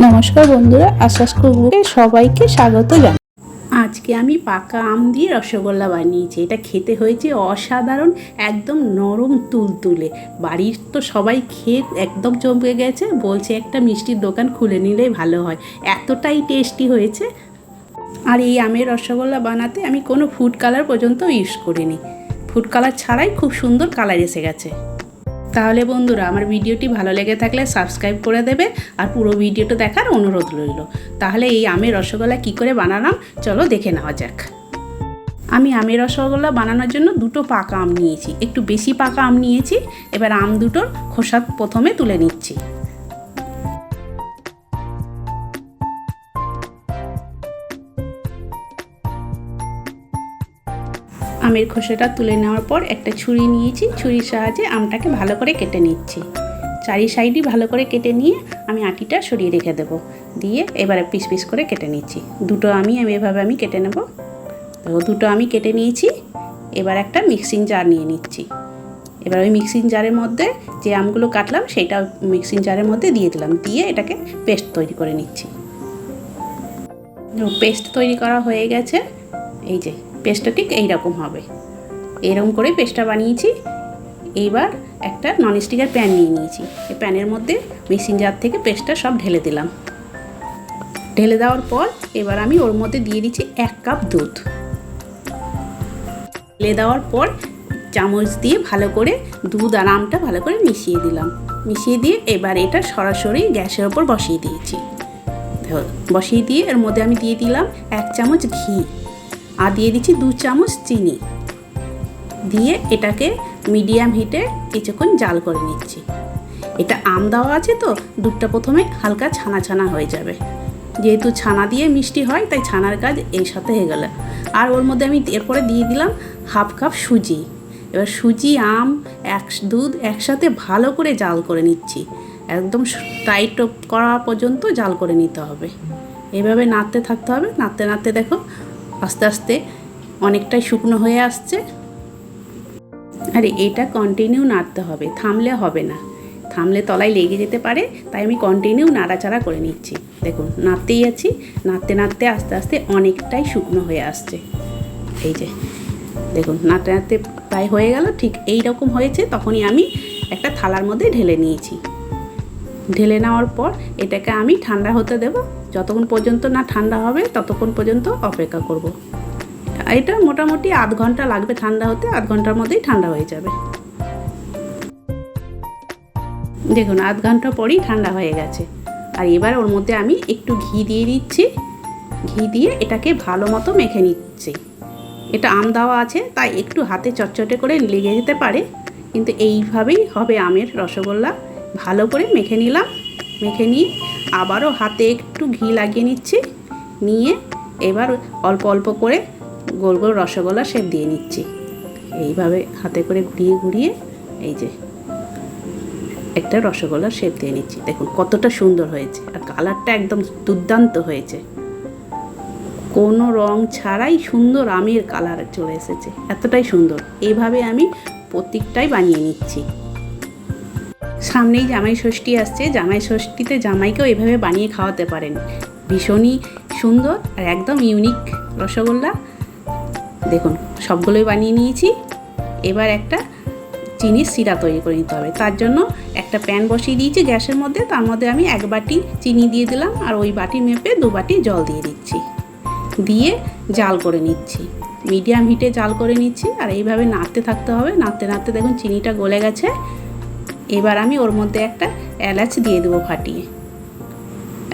নমস্কার বন্ধুরা আশ্বাস কুকুরকে সবাইকে স্বাগত জানাই। আজকে আমি পাকা আম দিয়ে রসগোল্লা বানিয়েছি। এটা খেতে হয়েছে অসাধারণ, একদম নরম তুলতুলে। বাড়ির তো সবাই খেয়ে একদম চমকে গেছে। বলছে, একটা মিষ্টির দোকান খুলে নিলেই ভালো হয়। এতটাই টেস্টি হয়েছে। আর এই আমের রসগোল্লা বানাতে আমি কোনো ফুড কালার পর্যন্ত ইউজ করিনি। ফুড কালার ছাড়াই খুব সুন্দর কালার এসে গেছে। তাহলে বন্ধুরা, আমার ভিডিওটি ভালো লেগে থাকলে সাবস্ক্রাইব করে দেবে আর পুরো ভিডিওটা দেখার অনুরোধ রইল। তাহলে এই আমের রসগোল্লা কি করে বানালাম? চলো দেখে নেওয়া যাক। আমি আমের রসগোল্লা বানানোর জন্য দুটো পাকা আম নিয়েছি। একটু বেশি পাকা আম নিয়েছি, এবার আম দুটোর খোসা প্রথমে তুলে নিচ্ছি। আমের খোসাটা তুলে নেওয়ার পর একটা ছুরি নিয়েছি। ছুরির সাহায্যে আমটাকে ভালো করে কেটে নিচ্ছি। চারি সাইডই ভালো করে কেটে নিয়ে আমি আটিটা সরিয়ে রেখে দেবো। দিয়ে এবারে পিস পিস করে কেটে নিচ্ছি। দুটো আমি আমি এভাবে আমি কেটে নেব। তো দুটো আমি কেটে নিয়েছি। এবার একটা মিক্সিং জার নিয়ে নিচ্ছি। এবার ওই মিক্সিং জারের মধ্যে যে আমগুলো কাটলাম সেটা মিক্সিং জারের মধ্যে দিয়ে দিলাম। দিয়ে এটাকে পেস্ট তৈরি করে নিচ্ছি। পেস্ট তৈরি করা হয়ে গেছে। এই যে পেস্টটা ঠিক এইরকম হবে। এরকম করে পেস্টটা বানিয়েছি। এইবার একটা ননস্টিকের প্যান নিয়ে নিয়েছি। এই প্যানের মধ্যে মিক্সিং জার থেকে পেস্টটা সব ঢেলে দিলাম। ঢেলে দেওয়ার পর এবার আমি ওর মধ্যে দিয়ে দিচ্ছি এক কাপ দুধ। ঢেলে দেওয়ার পর চামচ দিয়ে ভালো করে দুধ আর আমটা ভালো করে মিশিয়ে দিলাম। মিশিয়ে দিয়ে এবার এটা সরাসরি গ্যাসের ওপর বসিয়ে দিয়েছি। বসিয়ে দিয়ে এর মধ্যে আমি দিয়ে দিলাম এক চামচ ঘি। আর দিয়ে দিচ্ছি দু চামচ চিনি। দিয়ে এটাকে মিডিয়াম হিটে কিছুক্ষণ জাল করে নিচ্ছি। এটা আম দেওয়া আছে তো, দুধটা প্রথমে হালকা ছানা ছানা হয়ে যাবে। যেহেতু ছানা দিয়ে মিষ্টি হয়, তাই ছানার কাজ এই সাথে হয়ে গেল। আর ওর মধ্যে আমি এরপরে দিয়ে দিলাম হাফ কাপ সুজি। এবার সুজি, আম, এক দুধ একসাথে ভালো করে জাল করে নিচ্ছি। একদম টাইট করা পর্যন্ত জাল করে নিতে হবে। এভাবে নাড়তে থাকতে হবে। নাড়তে নাড়তে দেখো আস্তে আস্তে অনেকটাই শুকনো হয়ে আসছে। আর, এটা কন্টিনিউ নাড়তে হবে, থামলে হবে না। থামলে তলায় লেগে যেতে পারে, তাই আমি কন্টিনিউ নাড়াচাড়া করে নিচ্ছি। দেখুন, নাড়তেই আছি, নাড়তে নাড়তে আস্তে আস্তে অনেকটাই শুকনো হয়ে আসছে। এই যে, দেখুন, নাড়তে নাড়তে প্রায় হয়ে গেল, ঠিক এই রকম হয়েছে, তখনই আমি একটা থালার মধ্যে ঢেলে নিয়েছি। ঢেলে নেওয়ার পর এটাকে আমি ঠান্ডা হতে দেব। যতক্ষণ পর্যন্ত না ঠান্ডা হবে, ততক্ষণ পর্যন্ত অপেক্ষা করব। এটা মোটামুটি আধ ঘণ্টা লাগবে ঠান্ডা হতে, আধ ঘণ্টার মধ্যেই ঠান্ডা হয়ে যাবে। দেখুন, আধ ঘণ্টা পরেই ঠান্ডা হয়ে গেছে। আর এবার ওর মধ্যে আমি একটু ঘি দিয়ে দিচ্ছি। ঘি দিয়ে এটাকে ভালো মতো মেখে নিচ্ছি। এটা আম দেওয়া আছে, তাই একটু হাতে চটচটে করে লেগে যেতে পারে, কিন্তু এইভাবেই হবে আমের রসগোল্লা। ভালো করে মেখে নিলাম। মেখে নিয়ে আবারও হাতে একটু ঘি লাগিয়ে নিচ্ছি। নিয়ে এবার অল্প অল্প করে গোল গোল রসগোল্লা শেপ দিয়ে নিচ্ছি। এইভাবে হাতে করে ঘুরিয়ে ঘুরিয়ে এই যে একটা রসগোল্লার শেপ দিয়ে নিচ্ছি। দেখুন কতটা সুন্দর হয়েছে আর কালারটা একদম দুর্দান্ত হয়েছে। কোনো রং ছাড়াই সুন্দর আমের কালার চলে এসেছে। এতটাই সুন্দর। এইভাবে আমি প্রত্যেকটাই বানিয়ে নিচ্ছি। সামনেই জামাই ষষ্ঠী আসছে। জামাই ষষ্ঠীতে জামাইকেও এভাবে বানিয়ে খাওয়াতে পারেন। ভীষণই সুন্দর আর একদম ইউনিক রসগোল্লা। দেখুন, সবগুলোই বানিয়ে নিয়েছি। এবার একটা চিনির সিরা তৈরি করে নিতে হবে। তার জন্য একটা প্যান বসিয়ে দিয়েছি গ্যাসের মধ্যে। তার মধ্যে আমি এক বাটি চিনি দিয়ে দিলাম আর ওই বাটি মেপে দু বাটি জল দিয়ে দিচ্ছি। দিয়ে জাল করে নিচ্ছি। মিডিয়াম হিটে জাল করে নিচ্ছি আর এইভাবে নাড়তে থাকতে হবে। নাড়তে নাড়তে দেখুন চিনিটা গলে গেছে। এবার আমি ওর মধ্যে একটা এলাচ দিয়ে দেবো ফাটিয়ে।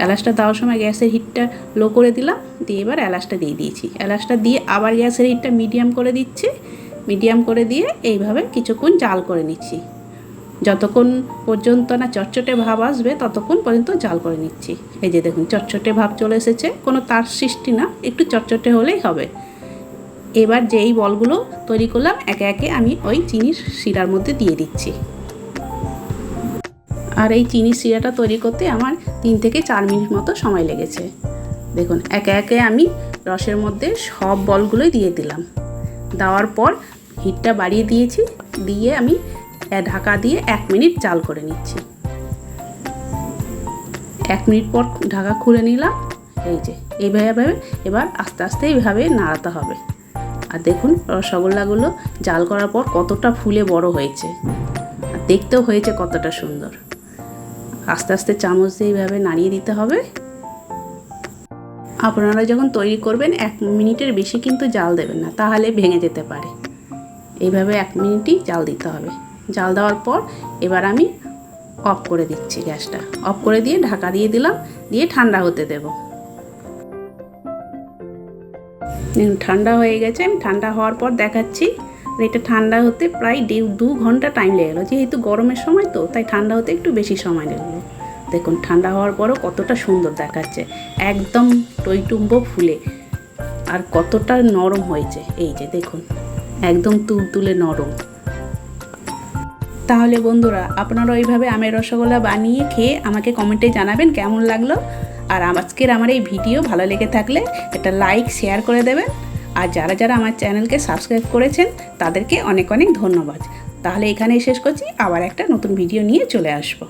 এলাচটা দেওয়ার সময় গ্যাসের হিটটা লো করে দিলাম, দিয়ে এবার এলাচটা দিয়ে দিয়েছি। এলাচটা দিয়ে আবার গ্যাসের হিটটা মিডিয়াম করে দিচ্ছি। মিডিয়াম করে দিয়ে এইভাবে কিছুক্ষণ জাল করে নিচ্ছি। যতক্ষণ পর্যন্ত না চটচটে ভাব আসবে, ততক্ষণ পর্যন্ত জাল করে নিচ্ছি। এই যে দেখুন, চটচটে ভাব চলে এসেছে, কোনো তার সৃষ্টি না, একটু চটচটে হলেই হবে। এবার যেই বলগুলো তৈরি করলাম, একে একে আমি ওই চিনির শিরার মধ্যে দিয়ে দিচ্ছি। আর এই চিনি সিরাটা তৈরি করতে আমার তিন থেকে চার মিনিট মতো সময় লেগেছে। দেখুন, একে একে আমি রসের মধ্যে সব বলগুলোই দিয়ে দিলাম। দেওয়ার পর হিটটা বাড়িয়ে দিয়েছি, দিয়ে আমি ঢাকা দিয়ে এক মিনিট জাল করে নিচ্ছি। এক মিনিট পর ঢাকা খুলে নিলাম, এই যে, এইভাবে এবার আস্তে আস্তে এইভাবে নাড়াতে হবে। আর দেখুন, রসগোল্লাগুলো জাল করার পর কতটা ফুলে বড় হয়েছে। আর দেখতেও হয়েছে কতটা সুন্দর। আস্তে আস্তে চামচ দিয়ে এইভাবে নাড়িয়ে দিতে হবে। আপনারা যখন তৈরি করবেন, এক মিনিটের বেশি কিন্তু জাল দেবেন না, তাহলে ভেঙে যেতে পারে। এইভাবে এক মিনিটই জাল দিতে হবে। জাল দেওয়ার পর এবার আমি অফ করে দিচ্ছি গ্যাসটা। অফ করে দিয়ে ঢাকা দিয়ে দিলাম, দিয়ে ঠান্ডা হতে দেব। ঠান্ডা হয়ে গেছে। আমি ঠান্ডা হওয়ার পর দেখাচ্ছি আর এটা ঠান্ডা হতে প্রায় দেড় দু ঘণ্টা টাইম লেগে গেলো। যেহেতু গরমের সময় তো, তাই ঠান্ডা হতে একটু বেশি সময় লাগল দেখুন, ঠান্ডা হওয়ার পরও কতটা সুন্দর দেখাচ্ছে। একদম টইটুম্ব ফুলে। আর কতটা নরম হয়েছে। এই যে দেখুন, একদম তুলতুলে নরম। তাহলে বন্ধুরা, আপনারা ওইভাবে আমের রসগোল্লা বানিয়ে খেয়ে আমাকে কমেন্টে জানাবেন কেমন লাগল। আর আজকের আমার এই ভিডিও ভালো লেগে থাকলে একটা লাইক শেয়ার করে দেবেন। আর যারা যারা আমার চ্যানেলকে সাবস্ক্রাইব করেছেন, তাদেরকে অনেক অনেক ধন্যবাদ। তাহলে এখানেই শেষ করছি, আবার একটা নতুন ভিডিও নিয়ে চলে আসব।